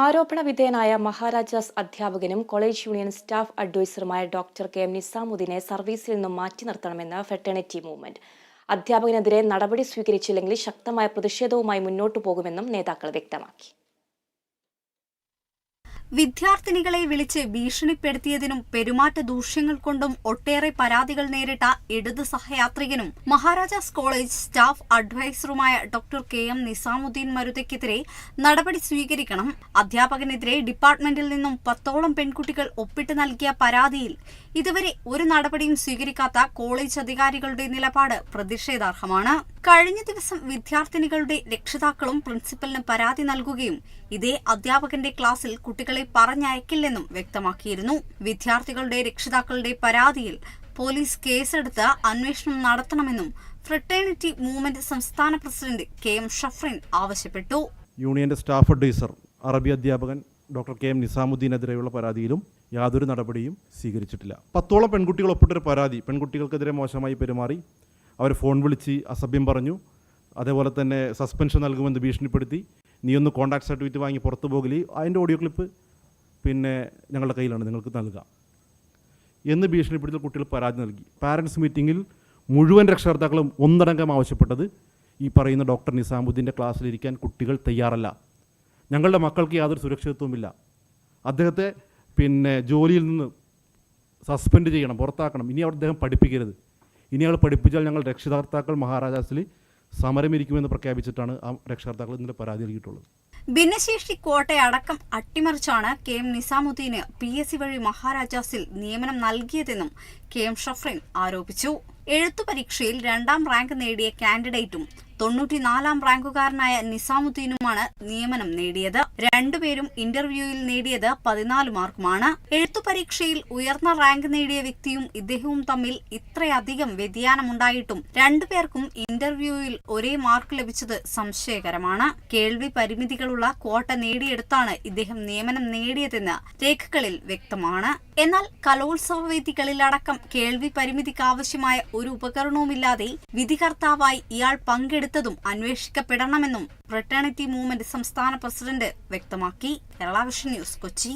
ആരോപണ വിധേയനായ മഹാരാജാസ് അധ്യാപകനും കോളേജ് യൂണിയൻ സ്റ്റാഫ് അഡ്വൈസറുമായ ഡോക്ടർ കെ എം നിസാമുദ്ദീനെ സർവീസിൽ നിന്നും മാറ്റി നിർത്തണമെന്ന് ഫെറ്റേണിറ്റി മൂവ്മെന്റ്. അധ്യാപകനെതിരെ നടപടി സ്വീകരിച്ചില്ലെങ്കിൽ ശക്തമായ പ്രതിഷേധവുമായി മുന്നോട്ടു പോകുമെന്നും നേതാക്കൾ വ്യക്തമാക്കി. വിദ്യാർത്ഥിനികളെ വിളിച്ച് ഭീഷണിപ്പെടുത്തിയതിനും പെരുമാറ്റ ദൂഷ്യങ്ങൾ കൊണ്ടും ഒട്ടേറെ പരാതികൾ നേരിട്ട ഇടതു സഹയാത്രികനും മഹാരാജാസ് കോളേജ് സ്റ്റാഫ് അഡ്വൈസറുമായ ഡോക്ടർ കെ എം നിസാമുദ്ദീൻ മരുതയ്ക്കെതിരെ നടപടി സ്വീകരിക്കണം. അധ്യാപകനെതിരെ ഡിപ്പാർട്ട്മെന്റിൽ നിന്നും പത്തോളം പെൺകുട്ടികൾ ഒപ്പിട്ട് നൽകിയ പരാതിയിൽ ഇതുവരെ ഒരു നടപടിയും സ്വീകരിക്കാത്ത കോളേജ് അധികാരികളുടെ നിലപാട് പ്രതിഷേധാർഹമാണ്. കഴിഞ്ഞ ദിവസം വിദ്യാർത്ഥിനികളുടെ രക്ഷിതാക്കളും പ്രിൻസിപ്പലിന് പരാതി നൽകുകയും ഇതേ അധ്യാപകന്റെ ക്ലാസ്സിൽ കുട്ടികളെ പറഞ്ഞയക്കില്ലെന്നും വ്യക്തമാക്കിയിരുന്നു. വിദ്യാർത്ഥികളുടെ രക്ഷിതാക്കളുടെ പരാതിയിൽ പോലീസ് കേസെടുത്ത് അന്വേഷണം നടത്തണമെന്നും ഫ്രട്ടേണിറ്റി മൂവ്മെന്റ് സംസ്ഥാന പ്രസിഡന്റ് കെ എം ഷഫ്രിൻ ആവശ്യപ്പെട്ടു. യൂണിയന്റെ സ്റ്റാഫ് അഡ്വൈസർ അറബി അധ്യാപകൻ ഡോക്ടർ കെ എം നിസാമുദ്ദീനെതിരെയുള്ള പരാതിയിലും യാതൊരു നടപടിയും സ്വീകരിച്ചിട്ടില്ല. പത്തോളം പെൺകുട്ടികൾ ഒപ്പിട്ടൊരു പരാതി പെൺകുട്ടികൾക്കെതിരെ മോശമായി പെരുമാറി. അവർ ഫോൺ വിളിച്ച് അസഭ്യം പറഞ്ഞു. അതേപോലെ തന്നെ സസ്പെൻഷൻ നൽകുമെന്ന് ഭീഷണിപ്പെടുത്തി. നീ ഒന്ന് കോൺടാക്ട് സർട്ടിഫിക്കറ്റ് വാങ്ങി പുറത്തു പോകലി അതിന്റെ ഓഡിയോ ക്ലിപ്പ് പിന്നെ ഞങ്ങളുടെ കയ്യിലാണ്. നിങ്ങൾക്ക് നൽകുക എന്ന് ഭീഷണിപ്പെടുത്തി കുട്ടികൾ പരാതി നൽകി. പാരൻസ് മീറ്റിങ്ങിൽ മുഴുവൻ രക്ഷകർത്താക്കളും ഒന്നടങ്കം ആവശ്യപ്പെട്ടത് ഈ പറയുന്ന ഡോക്ടർ നിസാമുദ്ദീന്റെ ക്ലാസ്സിലിരിക്കാൻ കുട്ടികൾ തയ്യാറല്ല. ഞങ്ങളുടെ മക്കൾക്ക് യാതൊരു സുരക്ഷിതത്വമില്ല അദ്ദേഹത്തെ പിന്നെ ജോലിയിൽ നിന്ന് സസ്പെൻഡ് ചെയ്യണം പുറത്താക്കണം. ഇനി അവിടെ അദ്ദേഹം പഠിപ്പിക്കരുത്. ഇനി അയാൾ പഠിപ്പിച്ചാൽ ഞങ്ങൾ രക്ഷിതാർത്താക്കൾ മഹാരാജാസിൽ സമരമിരിക്കുമെന്ന് പ്രഖ്യാപിച്ചിട്ടാണ് ആ രക്ഷകർത്താക്കൾ ഇന്നലെ പരാതി നൽകിയിട്ടുള്ളത്. ഭിന്നശേഷി കോട്ടയടക്കം അട്ടിമറിച്ചാണ് കെ എം നിസാമുദ്ദീന് പി എസ് സി വഴി മഹാരാജാസിൽ നിയമനം നൽകിയതെന്നും കെ എം ഷഫ്രീൻ ആരോപിച്ചു. എഴുത്തു പരീക്ഷയിൽ രണ്ടാം റാങ്ക് നേടിയ കാൻഡിഡേറ്റും തൊണ്ണൂറ്റിനാലാം റാങ്കുകാരനായ നിസാമുദ്ദീനുമാണ് നിയമനം നേടിയത്. രണ്ടുപേരും ഇന്റർവ്യൂവിൽ നേടിയത് പതിനാല് മാർക്കുമാണ്. എഴുത്തു പരീക്ഷയിൽ ഉയർന്ന റാങ്ക് നേടിയ വ്യക്തിയും ഇദ്ദേഹവും തമ്മിൽ ഇത്രയധികം വ്യതിയാനമുണ്ടായിട്ടും രണ്ടുപേർക്കും ഇന്റർവ്യൂവിൽ ഒരേ മാർക്ക് ലഭിച്ചത് സംശയകരമാണ്. കേൾവി പരിമിതികളുള്ള ക്വാട്ട നേടിയെടുത്താണ് ഇദ്ദേഹം നിയമനം നേടിയതെന്ന് രേഖകളിൽ വ്യക്തമാണ്. എന്നാൽ കലോത്സവ വേദികളിലടക്കം കേൾവി പരിമിതിക്ക് ആവശ്യമായ ഒരു ഉപകരണവുമില്ലാതെ വിധികർത്താവായി ഇയാൾ പങ്കെടുത്തതും അന്വേഷിക്കപ്പെടണമെന്നും ഫ്രട്ടേണിറ്റി മൂവ്മെന്റ് സംസ്ഥാന പ്രസിഡന്റ് വ്യക്തമാക്കി. Kerala vision news Kochi.